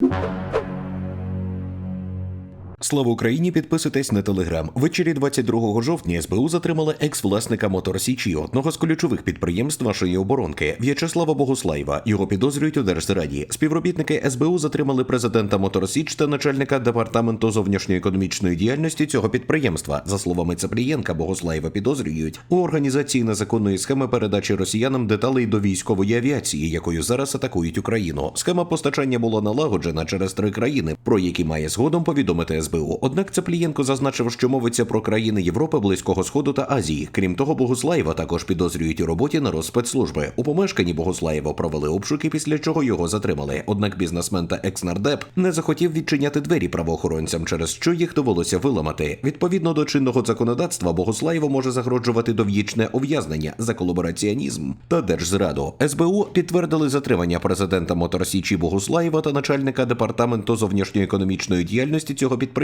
you. Слава Україні! Підписуйтесь на телеграм. Ввечері 22 жовтня СБУ затримали екс-власника Мотор Січі, одного з ключових підприємств нашої оборонки В'ячеслава Богуслаєва. Його підозрюють у держзраді. Співробітники СБУ затримали президента Мотор Січ та начальника департаменту зовнішньоекономічної діяльності цього підприємства. За словами Цаплієнка, Богуслаєва підозрюють у організації незаконної схеми передачі росіянам деталей до військової авіації, якою зараз атакують Україну. Схема постачання була налагоджена через три країни, про які має згодом повідомити СБУ. Однак Цаплієнко зазначив, що мовиться про країни Європи, Близького Сходу та Азії. Крім того, Богуслаєва також підозрюють у роботі на розспецслужби. У помешканні Богуслаєва провели обшуки, після чого його затримали. Однак бізнесмен та екснардеп не захотів відчиняти двері правоохоронцям, через що їх довелося виламати. Відповідно до чинного законодавства, Богуслаєву може загрожувати довічне ув'язнення за колабораціонізм та держзраду. СБУ підтвердили затримання президента Моторсічі Богуслаєва та начальника департаменту зовнішньоекономічної діяльності цього підприємства.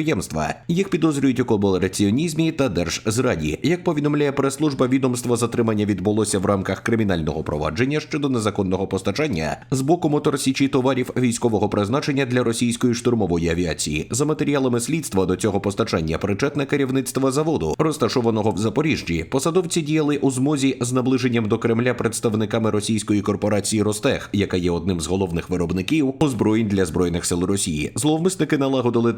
Їх підозрюють у колабораціонізмі та держзраді. Як повідомляє прес-служба відомства, затримання відбулося в рамках кримінального провадження щодо незаконного постачання з боку Моторсічі товарів військового призначення для російської штурмової авіації. За матеріалами слідства до цього постачання причетне керівництво заводу, розташованого в Запоріжжі. Посадовці діяли у змозі з наближенням до Кремля представниками російської корпорації Ростех, яка є одним з головних виробників озброєнь для збройних сил Росії. Зловмисники налагодили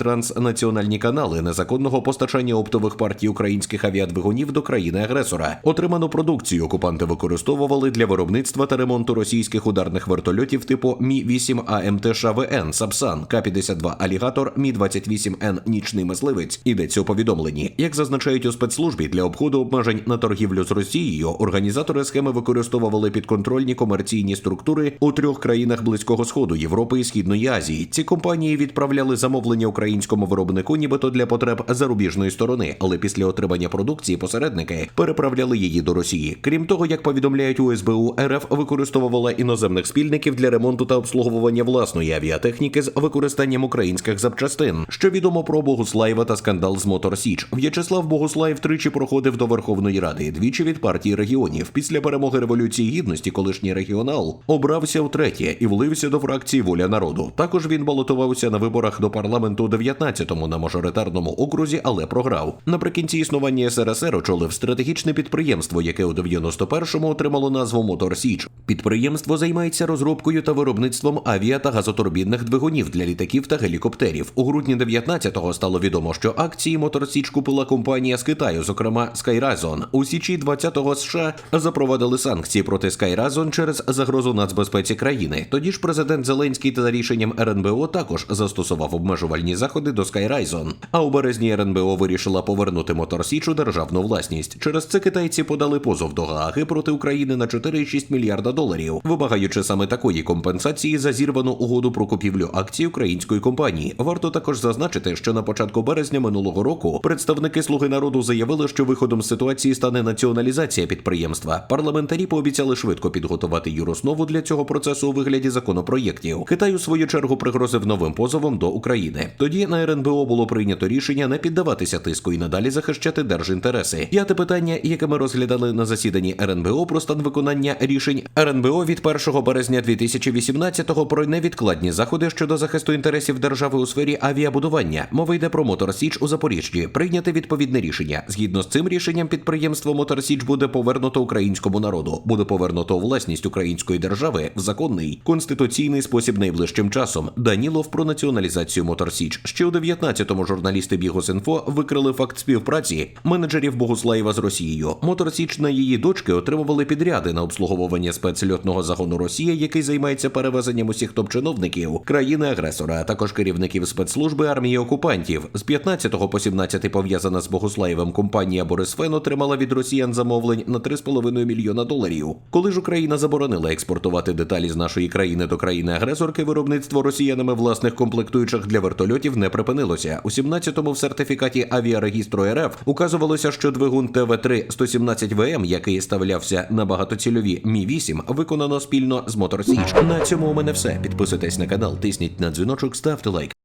транснаціональні канали незаконного постачання оптових партій українських авіадвигунів до країни-агресора. Отриману продукцію окупанти використовували для виробництва та ремонту російських ударних вертольотів типу Мі 8 АМТ ШВН Сапсан К-52 Алігатор Мі 28 Н Нічний мисливець. Йдеться у повідомленні. Як зазначають у спецслужбі для обходу обмежень на торгівлю з Росією, організатори схеми використовували підконтрольні комерційні структури у трьох країнах Близького Сходу, Європи і Східної Азії. Ці компанії відправляли замовлення українському замовнику, нібито для потреб зарубіжної сторони, але після отримання продукції посередники переправляли її до Росії. Крім того, як повідомляють УСБУ, РФ використовувала іноземних спільників для ремонту та обслуговування власної авіатехніки з використанням українських запчастин, що відомо про Богуслаєва та скандал з Мотор Січ. В'ячеслав Богуслаєв тричі проходив до Верховної Ради, двічі від партії регіонів. Після перемоги революції гідності, колишній регіонал обрався втретє і влився до фракції Воля народу. Також він балотувався на виборах до парламенту 19-му на мажоритарному окрузі, але програв. Наприкінці існування СРСР очолив стратегічне підприємство, яке у 91-му отримало назву Мотор Січ. Підприємство займається розробкою та виробництвом авіа та газотурбінних двигунів для літаків та гелікоптерів. У грудні 19-го стало відомо, що акції Мотор Січ купила компанія з Китаю, зокрема Skyrazon. У січі 20-го США запровадили санкції проти Skyrazon через загрозу нацбезпеці країни. Тоді ж президент Зеленський та за рішенням РНБО також застосував обмежувальні заходи до Skyrazon. А у березні РНБО вирішила повернути Мотор Січ у державну власність. Через це китайці подали позов до Гааги проти України на 4,6 мільярда доларів, вимагаючи саме такої компенсації за зірвану угоду про купівлю акцій української компанії. Варто також зазначити, що на початку березня минулого року представники Слуги народу заявили, що виходом з ситуації стане націоналізація підприємства. Парламентарі пообіцяли швидко підготувати юроснову для цього процесу у вигляді законопроєктів. Китай у свою чергу пригрозив новим позовом до України. Тоді на РНБО було прийнято рішення не піддаватися тиску і надалі захищати держінтереси. П'яте питання, яке ми розглядали на засіданні РНБО про стан виконання рішень РНБО від 1 березня 2018-го про невідкладні заходи щодо захисту інтересів держави у сфері авіабудування. Мова йде про Мотор Січ у Запоріжжі. Прийняти відповідне рішення. Згідно з цим рішенням, підприємство Мотор Січ буде повернуто українському народу, буде повернуто власність української держави в законний конституційний спосіб найближчим часом. Данілов про націоналізацію Мотор Січ. Ще у 19-му журналісти Бігус.Інфо викрили факт співпраці менеджерів Богуслаєва з Росією. Мотор Січ на її дочки отримували підряди на обслуговування спецльотного загону Росія, який займається перевезенням усіх топ-чиновників країни-агресора, а також керівників спецслужби армії окупантів. З 15 по 17 пов'язана з Богуслаєвим компанія Борисфен отримала від росіян замовлень на 3,5 мільйона доларів. Коли ж Україна заборонила експортувати деталі з нашої країни до країни-агресорки, виробництво росіянами власних комплектуючих для вертольотів не припинилося. У 17-му в сертифікаті авіарегістру РФ указувалося, що двигун ТВ-3 117 ВМ, який ставлявся на багатоцільові Мі 8, виконано спільно з Моторсіч. На цьому у мене все. Підписуйтесь на канал, тисніть на дзвіночок, ставте лайк.